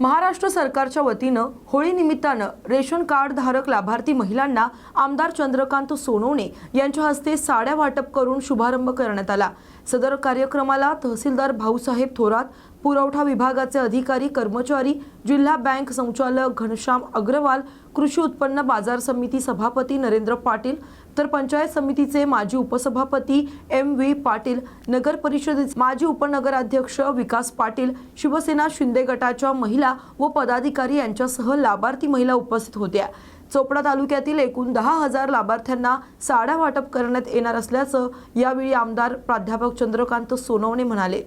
महाराष्ट्र सरकारच्या वतीनं होळी निमित्तानं रेशन कार्ड धारक लाभार्थी महिलांना आमदार चंद्रकांत सोनवणे यांच्या हस्ते साड्या वाटप करून शुभारंभ करण्यात आला. सदर कार्यक्रमाला तहसीलदार भाऊसाहेब थोरात पुरवठा विभागाचे अधिकारी कर्मचारी जिल्हा बँक संचालक घनश्याम अग्रवाल कृषी उत्पन्न बाजार समिती सभापती नरेंद्र पाटील तर पंचायत समितीचे माजी उपसभापती एम व्ही पाटील नगर परिषदेचे माजी उपनगराध्यक्ष विकास पाटील शिवसेना शिंदे गटाच्या महिला व पदाधिकारी यांच्यासह लाभार्थी महिला उपस्थित होत्या. चोपडा तालुक्यातील एकूण दहा हजार लाभार्थ्यांना साड्या वाटप करण्यात येणार असल्याचं यावेळी आमदार प्राध्यापक चंद्रकांत सोनवणे म्हणाले.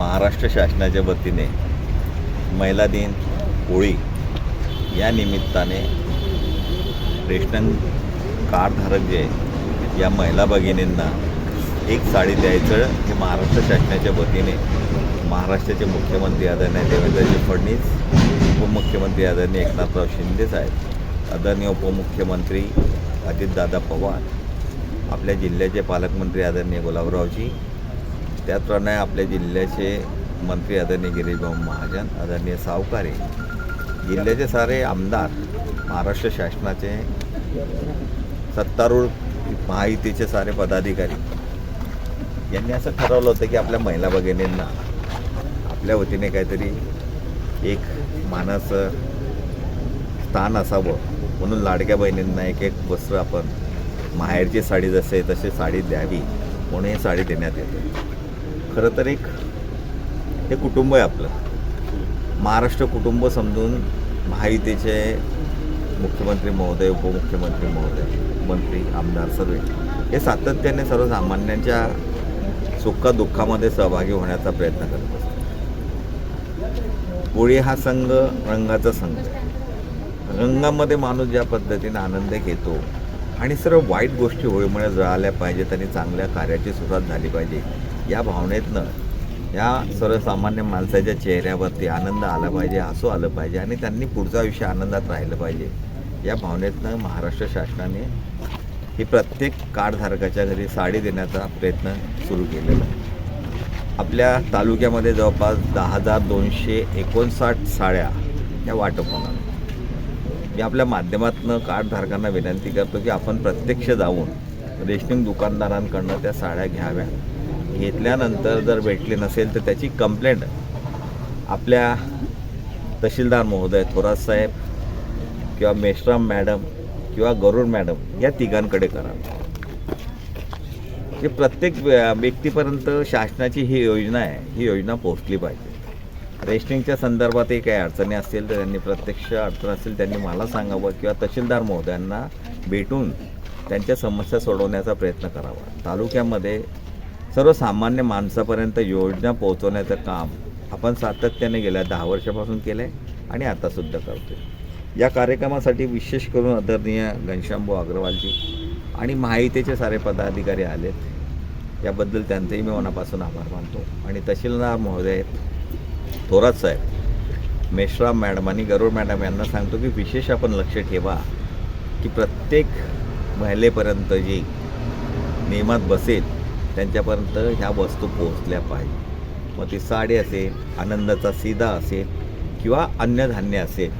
महाराष्ट्र शासनाच्या वतीने महिला दिन होळी या निमित्ताने रेशन कार्डधारक जे आहे, या महिला भगिनींना एक साडी द्यायचं हे महाराष्ट्र शासनाच्या वतीने महाराष्ट्राचे मुख्यमंत्री आदरणीय देवेंद्रजी फडणवीस उपमुख्यमंत्री आदरणीय एकनाथराव शिंदे साहेब आदरणीय उपमुख्यमंत्री अजितदादा पवार आपल्या जिल्ह्याचे पालकमंत्री आदरणीय गुलाबरावजी त्याचप्रमाणे आपल्या जिल्ह्याचे मंत्री आदरणीय गिरीशभाऊ महाजन आदरणीय सावकारे जिल्ह्याचे सारे आमदार महाराष्ट्र शासनाचे सत्तारूढ महायुतीचे सारे पदाधिकारी. यांनी असं ठरवलं होतं की आपल्या महिला भगिनींना आपल्या वतीने काहीतरी एक मानाचं स्थान असावं म्हणून लाडक्या बहिणींना एक एक वस्त्र आपण माहेरची साडी जसे आहे तशी साडी द्यावी म्हणून ही साडी देण्यात येते. खरं तर एक हे कुटुंब आहे आपलं. महाराष्ट्र कुटुंब समजून महायुतीचे मुख्यमंत्री महोदय उपमुख्यमंत्री महोदय. मंत्री आमदार सर्वे हे सातत्याने सर्वसामान्यांच्या सुखदुःखामध्ये सहभागी होण्याचा प्रयत्न करत असतात. होळी हा संघ रंगाचा संघ. रंगामध्ये माणूस ज्या पद्धतीने आनंद घेतो आणि सर्व वाईट गोष्टी होळीमुळे जळाल्या पाहिजेत आणि चांगल्या कार्याची सुरुवात झाली पाहिजे या भावनेतनं या सर्वसामान्य माणसाच्या चेहऱ्यावरती आनंद आला पाहिजे हसू आलं पाहिजे आणि त्यांनी पुढचं आयुष्य आनंदात राहिलं पाहिजे. या भावनेतनं महाराष्ट्र शासनाने ही प्रत्येक कार्डधारकाच्या घरी साडी देण्याचा प्रयत्न सुरू केलेला आहे. आपल्या तालुक्यामध्ये जवळपास दहा हजार दोनशे एकोणसाठ साड्या या वाटप होणार मी आपल्या माध्यमातून कार्डधारकांना विनंती करतो की आपण प्रत्यक्ष जाऊन रेशनिंग दुकानदारांकडनं त्या साड्या घ्याव्या. घेतल्यानंतर जर भेटली नसेल तर त्याची कंप्लेंट आपल्या तहसीलदार महोदय थोरात साहेब किंवा मेश्राम मॅडम किंवा गरुड मॅडम या तिघांकडे करा. की प्रत्येक व्य- व्यक्तीपर्यंत शासनाची ही योजना आहे. ही योजना पोहोचली पाहिजे. रेशनिंगच्या संदर्भातही काही अडचणी असतील तर त्यांनी प्रत्यक्ष अडचण असेल त्यांनी मला सांगावं किंवा तहसीलदार महोदयांना भेटून त्यांच्या समस्या सोडवण्याचा प्रयत्न करावा. तालुक्यामध्ये सर्वसामान्य माणसापर्यंत योजना पोहोचवण्याचं काम आपण सातत्याने गेल्या दहा वर्षापासून केलं आहे आणि आतासुद्धा करतो आहे या कार्यक्रमासाठी विशेष करून आदरणीय घनश्यामभाऊ अग्रवालजी आणि महायुतीचे सारे पदाधिकारी आलेत याबद्दल त्यांचेही मी मनापासून आभार मानतो. आणि तहसीलदार महोदय थोरात साहेब मेश्राम मॅडम आणि गरुड मॅडम यांना सांगतो की विशेष आपण लक्ष ठेवा की प्रत्येक महिलेपर्यंत जी नियमात बसेल त्यांच्यापर्यंत ह्या वस्तू पोहोचल्या पाहिजे. मग ती साडी असेल आनंदाचा सीधा असेल किंवा अन्नधान्य असेल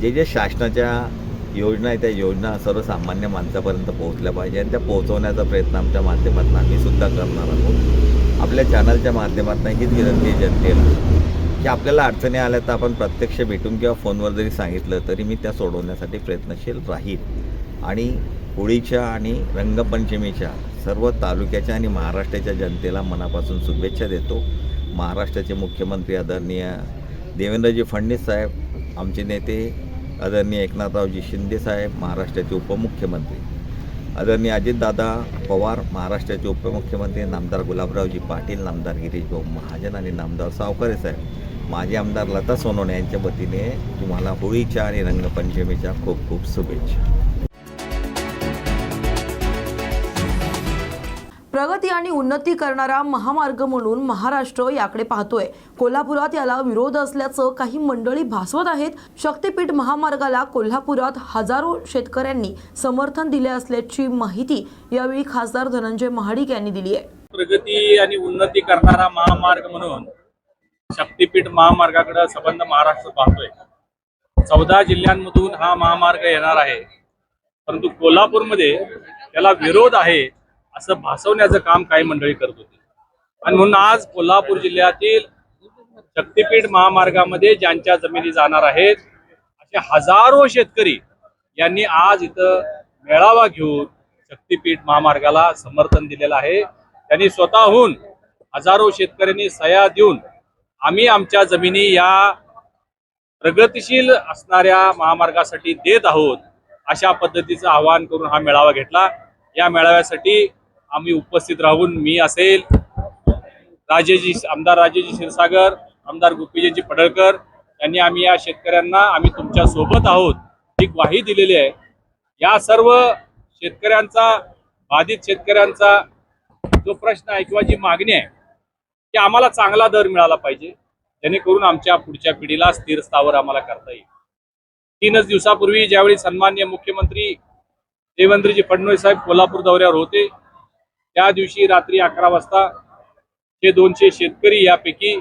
जे जे शासनाच्या योजना आहे त्या योजना सर्वसामान्य माणसापर्यंत पोहोचल्या पाहिजे आणि त्या पोहोचवण्याचा प्रयत्न आमच्या माध्यमातून आम्ही सुद्धा करणार आहोत. आपल्या चॅनलच्या माध्यमातून हीच विनंती आहे जनतेला की आपल्याला अडचणी आल्या तर आपण प्रत्यक्ष भेटून किंवा फोनवर जरी सांगितलं तरी मी त्या सोडवण्यासाठी प्रयत्नशील राहील. आणि होळीच्या आणि रंगपंचमीच्या सर्व तालुक्याच्या आणि महाराष्ट्राच्या जनतेला मनापासून शुभेच्छा देतो. महाराष्ट्राचे मुख्यमंत्री आदरणीय देवेंद्रजी फडणवीस साहेब आमचे नेते आदरणीय एकनाथरावजी शिंदे साहेब महाराष्ट्राचे उपमुख्यमंत्री. आदरणीय अजितदादा पवार महाराष्ट्राचे उपमुख्यमंत्री नामदार गुलाबरावजी पाटील नामदार गिरीशभाऊ महाजन आणि नामदार सावकारे साहेब. माजी आमदार लता सोनवणे यांच्या वतीने तुम्हाला होळीच्या आणि रंगपंचमीच्या खूप खूप शुभेच्छा. उन्नती करणारा महामार्ग म्हणून महाराष्ट्र याकडे पाहतोय. कोल्हापुरात याला विरोध असल्याचं काही मंडळी भासवत आहेत. शक्तीपीठ महामार्गाला कोल्हापुरात हजारो शेतकऱ्यांनी समर्थन दिले असल्याची माहिती यावेळी खासदार धनंजय महाडिक यांनी दिली आहे. प्रगती आणि उन्नती करणारा महामार्ग म्हणून शक्तीपीठ महामार्गाकडे संबंध महाराष्ट्र पाहतोय. चौदा जिल्ह्यांमधून हा महामार्ग येणार आहे. परंतु कोल्हापूरमध्ये त्याला विरोध आहे. असं भासवण्याचं काम काही मंडळी करत होती. आणि म्हणून आज कोल्हापूर जिल्ह्यातील शक्तीपीठ महामार्गामध्ये ज्यांच्या जमिनी जाणार आहेत असे हजारो शेतकरी यांनी आज इथं मेळावा घेऊन शक्तीपीठ महामार्गाला समर्थन दिलेलं आहे. त्यांनी स्वतःहून हजारो शेतकऱ्यांनी सह्या देऊन आम्ही आमच्या जमिनी या प्रगतिशील असणाऱ्या महामार्गासाठी देत आहोत अशा पद्धतीचं आवाहन करून हा मेळावा घेतला. या मेळाव्यासाठी आम्ही उपस्थित राहून मी असेल राजेजी आमदार राजेजी क्षीरसागर आमदार गोपीजींची पडळकर यांनी आम्ही या शेतकऱ्यांना आम्ही तुमच्यासोबत आहोत ही ग्वाही दिलेली आहे. या सर्व शेतकऱ्यांचा बाधित शेतकऱ्यांचा जो प्रश्न आहे किंवा जी मागणी आहे की आम्हाला चांगला दर मिळाला पाहिजे जेणेकरून आमच्या पुढच्या पिढीला स्थिर स्थावर आम्हाला करता येईल. तीनच दिवसापूर्वी ज्यावेळी सन्मान्य मुख्यमंत्री देवेंद्रजी फडणवीस साहेब कोल्हापूर दौऱ्यावर होते त्या दिवशी रात्री अकरा वाजता हे दोनशे शेतकरी यापैकी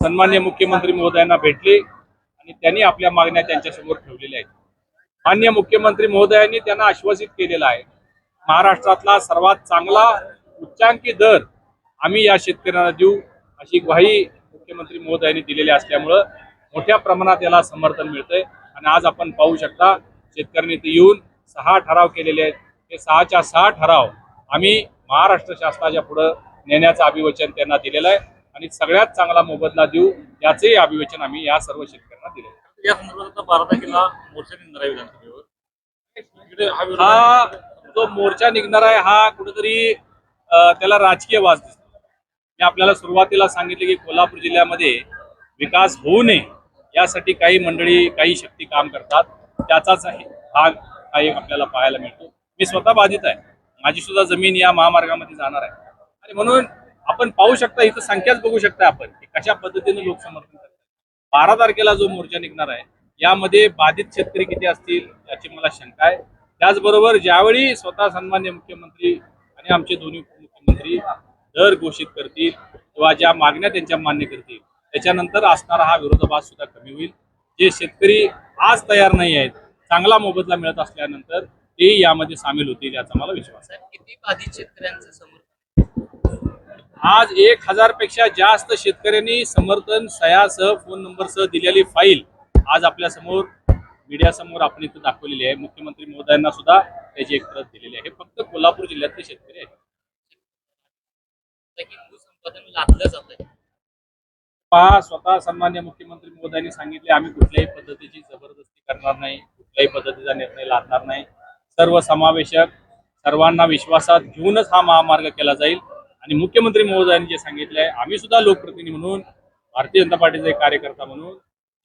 सन्मान्य मुख्यमंत्री महोदयांना भेटले आणि त्यांनी आपल्या मागण्या त्यांच्यासमोर ठेवलेल्या आहेत. मान्य मुख्यमंत्री महोदयांनी त्यांना आश्वासित केलेलं आहे महाराष्ट्रातला सर्वात चांगला उच्चांकी दर आम्ही या शेतकऱ्यांना देऊ अशी ग्वाही मुख्यमंत्री महोदयांनी दिलेली असल्यामुळं मोठ्या प्रमाणात याला समर्थन मिळतंय आणि आज आपण पाहू शकता शेतकऱ्यांनी ते येऊन सहा ठराव केलेले आहेत. ते सहाच्या सहा ठराव आम्ही महाराष्ट्र शासनाच्या पुढं नेण्याचं अभिवचन त्यांना दिलेलं आहे. आणि सगळ्यात चांगला मोबदला देऊ याचंही अभिवचन आम्ही या सर्व शेतकऱ्यांना दिलेलं आहे. या संदर्भात आता बारा तारखेला मोर्चा निघणार आहे विधानसभेवर. इकडे हा जो मोर्चा निघणार आहे हा कुठेतरी त्याला राजकीय वास दिसतो. मी आपल्याला सुरुवातीला सांगितले की कोल्हापूर जिल्ह्यामध्ये विकास होऊ नये यासाठी काही मंडळी काही शक्ती काम करतात. त्याचाच आहे भाग हा एक आपल्याला पाहायला मिळतो. मी स्वतः बाधित आहे. माझी सुद्धा जमीन या महामार्गामध्ये जाणार आहे. आणि म्हणून आपण पाहू शकता इथं संख्याच बघू शकता आपण की कशा पद्धतीने लोक समर्थन करतात. बारा तारखेला जो मोर्चा निघणार आहे यामध्ये बाधित शेतकरी किती असतील याची मला शंका आहे. त्याचबरोबर ज्यावेळी स्वतः सन्मान्य मुख्यमंत्री आणि आमचे दोन्ही उपमुख्यमंत्री दर घोषित करतील किंवा ज्या मागण्या त्यांच्या मान्य करतील त्याच्यानंतर असणारा हा विरोधाभास सुद्धा कमी होईल. जे शेतकरी आज तयार नाही आहेत चांगला मोबदला मिळत असल्यानंतर ते यामध्ये सामील होतील याचा मला विश्वास आहे. किती बाधित शेतकऱ्यांचं समर्थन? आज एक हजारपेक्षा जास्त शेतकऱ्यांनी समर्थन सह्यासह फोन नंबरसह दिलेली फाईल आज आपल्यासमोर मीडिया समोर आपण इथं दाखवलेली आहे. मुख्यमंत्री महोदयांना सुद्धा त्याची एक प्रत दिलेली आहे. फक्त कोल्हापूर जिल्ह्यातले शेतकरी आहेत. पहा स्वतः सन्मान्य मुख्यमंत्री महोदयांनी सांगितले आम्ही कुठल्याही पद्धतीची जबरदस्ती करणार नाही कुठल्याही पद्धतीचा निर्णय लादणार नाही. सर्व समावेशक सर्वांना विश्वासात घेऊनच हा महामार्ग केला जाईल. आणि मुख्यमंत्री महोदयांनी जे सांगितले आहे आम्ही सुद्धा लोकप्रतिनिधी म्हणून भारतीय जनता पार्टीचे एक कार्यकर्ता म्हणून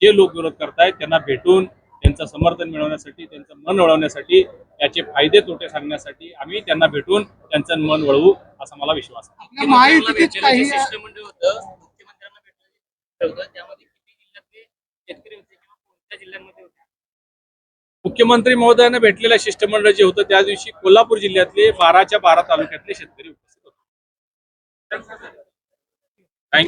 जे लोक विरोध करतायत त्यांना भेटून त्यांचं समर्थन मिळवण्यासाठी त्यांचं मन वळवण्यासाठी त्याचे फायदे तोटे सांगण्यासाठी आम्ही त्यांना भेटून त्यांचं मन वळवू असा मला विश्वास आहे. मुख्यमंत्री महोदयांना भेटलेलं शिष्टमंडळ जे होतं त्या दिवशी कोल्हापूर जिल्ह्यातले बाराच्या बारा तालुक्यातले शेतकरी उपस्थित होते.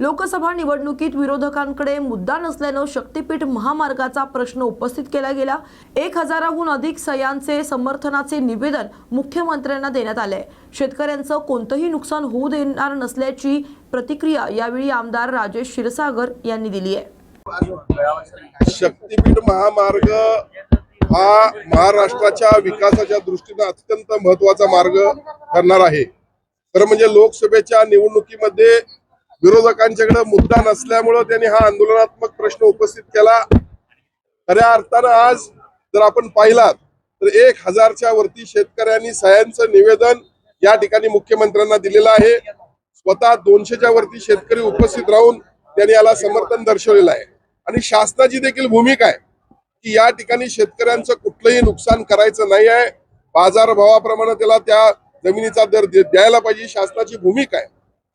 लोकसभा निवडणुकीत विरोधकांकडे मुद्दा नसल्यानं शक्तीपीठ महामार्गाचा प्रश्न उपस्थित केला गेला. एक हजाराहून अधिक सह्यांचे समर्थनाचे निवेदन मुख्यमंत्र्यांना देण्यात आले शेतकऱ्यांचं कोणतंही नुकसान होऊ देणार नसल्याची प्रतिक्रिया यावेळी आमदार राजेश क्षीरसागर यांनी दिली आहे. शक्तीपीठ महामार्ग हा महाराष्ट्राच्या विकासाच्या दृष्टीने अत्यंत महत्त्वाचा मार्ग ठरणार आहे. खरं म्हणजे लोकसभेच्या निवडणुकीमध्ये विरोधकांच्याकडे मुद्दा नसल्यामुळं त्यांनी हा आंदोलनात्मक प्रश्न उपस्थित केला. खऱ्या अर्थानं आज जर आपण पाहिलात तर एक हजारच्या वरती शेतकऱ्यांनी सह्यांचं निवेदन या ठिकाणी मुख्यमंत्र्यांना दिलेलं आहे. स्वतः दोनशेच्या वरती शेतकरी उपस्थित राहून त्यांनी याला समर्थन दर्शवलेलं आहे. आणि शासनाची देखील भूमिका आहे की या ठिकाणी शेतकऱ्यांचं कुठलंही नुकसान करायचं नाही आहे. बाजारभावाप्रमाणे त्याला त्या जमिनीचा दर द्यायला पाहिजे शासनाची भूमिका आहे.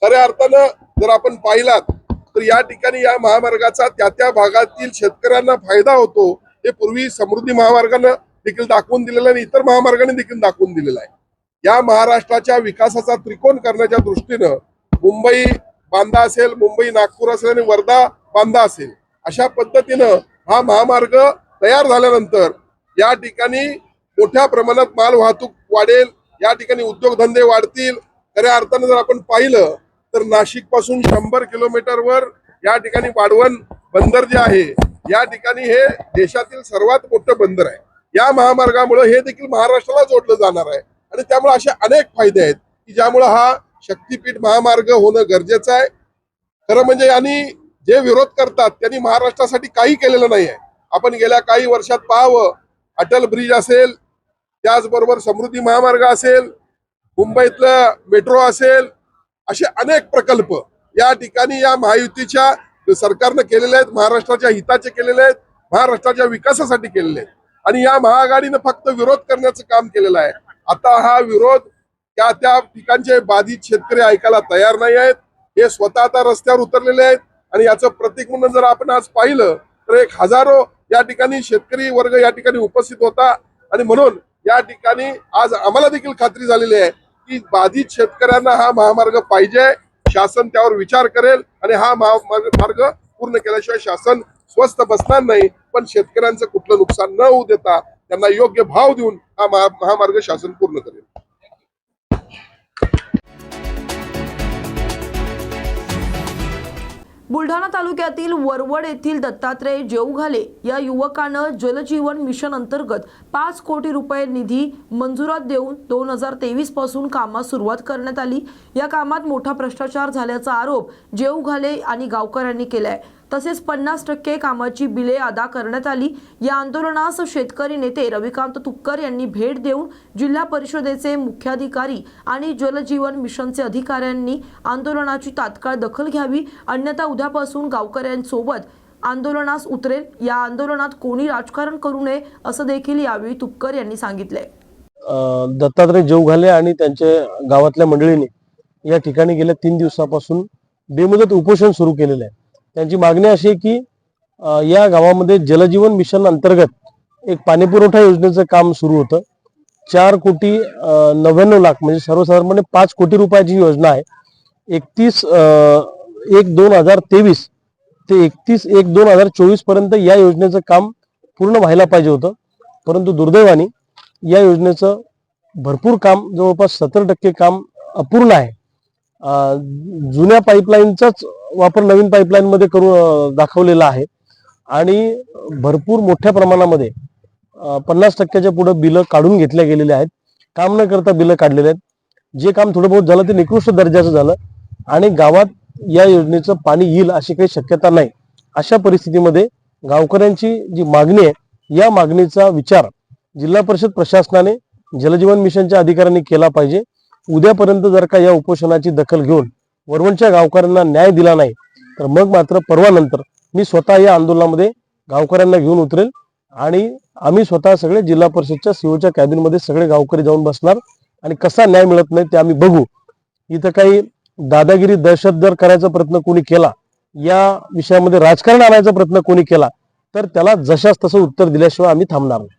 खऱ्या अर्थानं जर आपण पाहिलात तर या ठिकाणी या महामार्गाचा त्या त्या भागातील शेतकऱ्यांना फायदा होतो हे पूर्वी समृद्धी महामार्गानं देखील दाखवून दिलेलं आहे आणि इतर महामार्गाने देखील दाखवून दिलेलं आहे. या महाराष्ट्राच्या विकासाचा त्रिकोण करण्याच्या दृष्टीनं मुंबई बांधा असेल मुंबई नागपूर असेल आणि वर्धा बांधा असेल अशा पद्धतीनं हा महामार्ग तयार झाल्यानंतर या ठिकाणी मोठ्या प्रमाणात माल वाहतूक वाढेल या ठिकाणी उद्योगधंदे वाढतील. खऱ्या अर्थानं जर आपण पाहिलं तर नाशिकपासून शंभर किलोमीटरवर या ठिकाणी वाढवण बंदर जे आहे या ठिकाणी हे देशातील सर्वात मोठं बंदर आहे. या महामार्गामुळे हे देखील महाराष्ट्राला जोडलं जाणार आहे. आणि त्यामुळे असे अनेक फायदे आहेत की ज्यामुळे हा शक्तीपीठ महामार्ग होणं गरजेचं आहे. खरं म्हणजे यांनी जे विरोध करतात त्यांनी महाराष्ट्रासाठी काही केलेलं नाही आहे. आपण गेल्या काही वर्षात पाहावं. अटल ब्रिज असेल त्याचबरोबर समृद्धी महामार्ग असेल मुंबईतलं मेट्रो असेल असे अनेक प्रकल्प या ठिकाणी या महायुतीच्या सरकारनं केलेले आहेत महाराष्ट्राच्या हिताचे केलेले आहेत महाराष्ट्राच्या विकासासाठी केलेले आहेत. आणि या महाआघाडीनं फक्त विरोध करण्याचं काम केलेलं आहे. आता हा विरोध त्या त्या ठिकाणचे बाधित शेतकरी ऐकायला तयार नाही आहेत. हे स्वतः आता रस्त्यावर उतरलेले आहेत. आणि याचं प्रतीक म्हणून जर आपण आज पाहिलं तर एक हजारो या ठिकाणी शेतकरी वर्ग या ठिकाणी उपस्थित होता. आणि म्हणून या ठिकाणी आज आम्हाला देखील खात्री झालेली आहे की बाधित शेतकऱ्यांना हा महामार्ग पाहिजे. शासन त्यावर विचार करेल आणि हा महामार्ग मार्ग पूर्ण केल्याशिवाय शासन स्वस्त बसणार नाही. पण शेतकऱ्यांचं कुठलं नुकसान न होऊ देता त्यांना योग्य भाव देऊन हा महामार्ग शासन पूर्ण करेल. बुलढाणा तालुक्यातील वरवड येथील दत्तात्रय जेवघाले या युवकानं जलजीवन मिशन अंतर्गत पाच कोटी रुपये निधी मंजुरात देऊन दोन हजार तेवीसपासून कामास सुरुवात करण्यात आली. या कामात मोठा भ्रष्टाचार झाल्याचा आरोप जेवघाले आणि गावकऱ्यांनी केलाय. तसेच पन्नास टक्के कामाची बिले अदा करण्यात आली. या आंदोलनास शेतकरी नेते रविकांत तुपकर यांनी भेट देऊन जिल्हा परिषदेचे मुख्याधिकारी आणि जलजीवन मिशनचे अधिकाऱ्यांनी आंदोलनाची तात्काळ दखल घ्यावी. अन्यथा उद्यापासून गावकऱ्यांसोबत आंदोलनास उतरेल. या आंदोलनात कोणी राजकारण करू नये असं देखील यावेळी तुपकर यांनी सांगितलंय. अं, दत्तात्रय जेवघाले आणि त्यांच्या गावातल्या मंडळीने या ठिकाणी गेल्या तीन दिवसापासून बेमुदत उपोषण सुरू केलेलं आहे. त्यांची मागणी अशी आहे की या गावामध्ये जलजीवन मिशन अंतर्गत एक पाणीपुरवठा योजनेचं काम सुरू होतं. चार कोटी नव्याण्णव लाख म्हणजे सर्वसाधारणपणे पाच कोटी रुपयाची योजना आहे. एकतीस एक दोन हजार तेवीस ते एकतीस एक दोन हजार चोवीसपर्यंत या योजनेचं काम पूर्ण व्हायला पाहिजे होतं. परंतु दुर्दैवाने या योजनेचं भरपूर काम जवळपास सत्तर टक्के काम अपूर्ण आहे. जुन्या पाईपलाईनचाच वापर नवीन पाईपलाईन मध्ये करून दाखवलेला आहे. आणि भरपूर मोठ्या प्रमाणामध्ये पन्नास टक्क्याच्या पुढे बिलं काढून घेतल्या गेलेल्या आहेत. काम न करता बिलं काढलेले आहेत. जे काम थोडं बहुत झालं ते निकृष्ट दर्जाचं झालं. आणि गावात या योजनेचं पाणी येईल अशी काही शक्यता नाही. अशा परिस्थितीमध्ये गावकऱ्यांची जी मागणी आहे या मागणीचा विचार जिल्हा परिषद प्रशासनाने जलजीवन मिशनच्या अधिकाऱ्यांनी केला पाहिजे. उद्यापर्यंत जर का या उपोषणाची दखल घेऊन वरवणच्या गावकऱ्यांना न्याय दिला नाही तर मग मात्र परवानंतर मी स्वतः या आंदोलनामध्ये गावकऱ्यांना घेऊन उतरेल आणि आम्ही स्वतः सगळे जिल्हा परिषदच्या सीओच्या कॅबिनमध्ये सगळे गावकरी जाऊन बसणार आणि कसा न्याय मिळत नाही ते आम्ही बघू. इथं काही दादागिरी दहशत जर करायचा प्रयत्न कोणी केला या विषयामध्ये राजकारण आणायचा प्रयत्न कोणी केला तर त्याला जशास तसं उत्तर दिल्याशिवाय आम्ही थांबणार नाही.